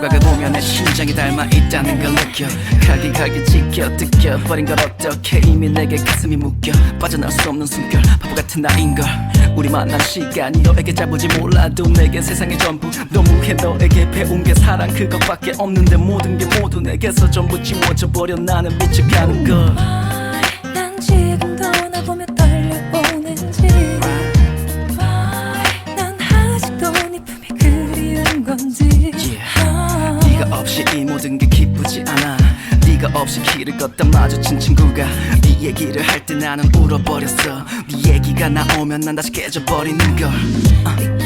보면 내 심장이 닮아 있다는 걸 느껴. 갈기 갈기 지켜 뜯겨 버린 걸 어떻게 이미 내게 가슴이 묶여. 빠져나올 수 없는 숨결 바보 같은 나인걸. 우리 만난 시간이 너에게 짧을지 몰라도 내겐 세상의 전부. 너무해 너에게 배운 게 사랑 그것밖에 없는데 모든 게 모두 내게서 전부 지워져 버려. 나는 미쳐가는 걸. 난 지금도 날 보며 없이 이 모든 게 기쁘지 않아. 네가 없이 길을 걷다 마주친 친구가 네 얘기를 할 때 나는 울어버렸어. 네 얘기가 나오면 난 다시 깨져버리는 걸. 느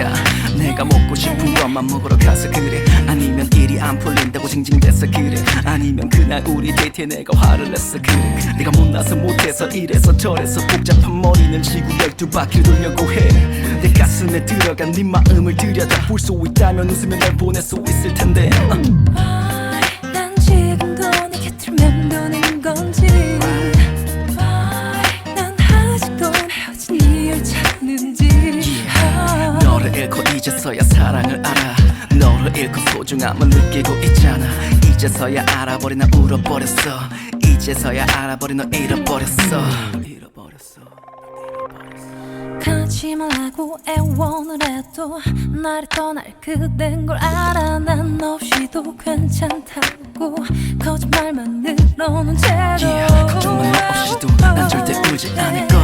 했을까 내가 먹고 싶은 것만 먹으러 가서 그래. 아니면 일이 안 풀린다고 징징댔어 그래. 아니면 그날 우리 데이트에 내가 화를 냈어 그래. 내가 못나서 못해서 이래서 저래서 복잡한 머리는 지구 열두 바퀴 돌려고 해내 가슴에 들어간 네 마음을 들여다 볼 수 있다면 웃으며 날 보낼 수 있을 텐데. 어. 이제서야 사랑을 알아. 너를 잃고 소중함을 느끼고 있잖아. 이제서야 알아버린 나 울어버렸어. 이제서야 알아버린 너 잃어버렸어. 잃어버렸어. 가지 말라고 애원을 해도 나를 떠날 그댄 걸 알아. 난 없이도 괜찮다고 거짓말만 늘어놓은 채로 yeah, 걱정만 나 없이도 난 절대 울지 않을 거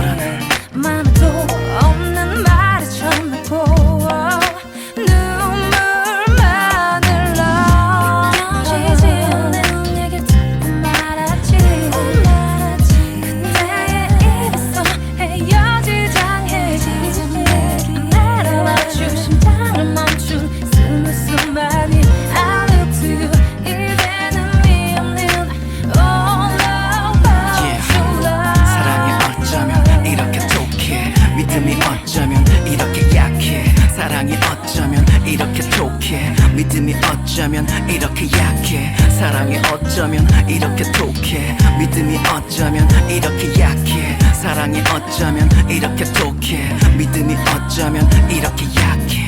어쩌면 이렇게 약해. 사랑이 어쩌면 이렇게 독해. 믿음이 어쩌면 이렇게 약해. 사랑이 어쩌면 이렇게 독해. 믿음이 어쩌면 이렇게 약해